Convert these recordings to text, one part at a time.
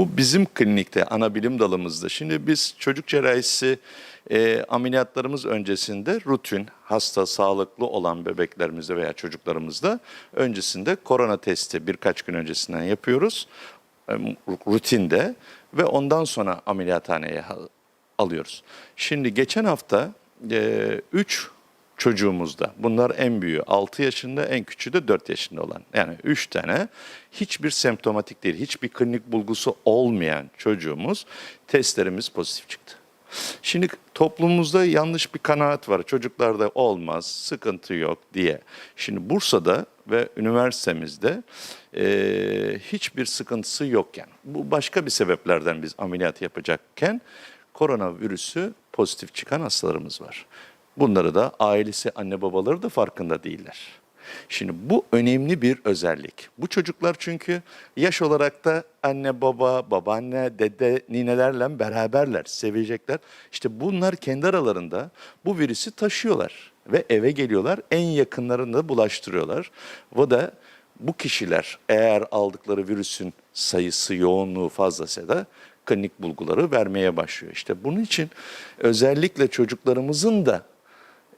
Bu bizim klinikte, ana bilim dalımızda. Şimdi biz çocuk cerrahisi e, ameliyatlarımız öncesinde rutin, hasta, sağlıklı olan bebeklerimizde veya çocuklarımızda öncesinde korona testi birkaç gün öncesinden yapıyoruz. E, rutinde ve ondan sonra ameliyathaneye ha- alıyoruz. Şimdi geçen hafta 3 çocuğumuzda bunlar en büyüğü 6 yaşında en küçüğü de 4 yaşında olan yani 3 tane hiçbir semptomatik değil hiçbir klinik bulgusu olmayan çocuğumuz testlerimiz pozitif çıktı. Şimdi toplumumuzda yanlış bir kanaat var. Çocuklarda olmaz, sıkıntı yok diye. Şimdi Bursa'da ve üniversitemizde eee, hiçbir sıkıntısı yokken, bu başka bir sebeplerden biz ameliyat yapacakken koronavirüsü pozitif çıkan hastalarımız var. Bunları da ailesi, anne babaları da farkında değiller. Şimdi bu önemli bir özellik. Bu çocuklar çünkü yaş olarak da anne baba, babaanne, dede, ninelerle beraberler, sevecekler. İşte bunlar kendi aralarında bu virüsü taşıyorlar ve eve geliyorlar, en yakınlarını da bulaştırıyorlar. Bu da bu kişiler eğer aldıkları virüsün sayısı, yoğunluğu fazlasa da klinik bulguları vermeye başlıyor. İşte bunun için özellikle çocuklarımızın da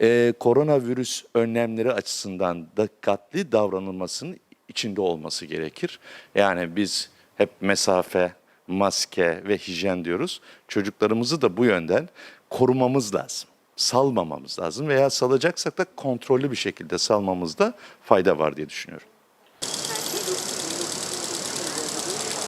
e, koronavirüs önlemleri açısından dikkatli davranılmasının içinde olması gerekir. Yani biz hep mesafe, maske ve hijyen diyoruz. Çocuklarımızı da bu yönden korumamız lazım. Salmamamız lazım veya salacaksak da kontrollü bir şekilde salmamızda fayda var diye düşünüyorum.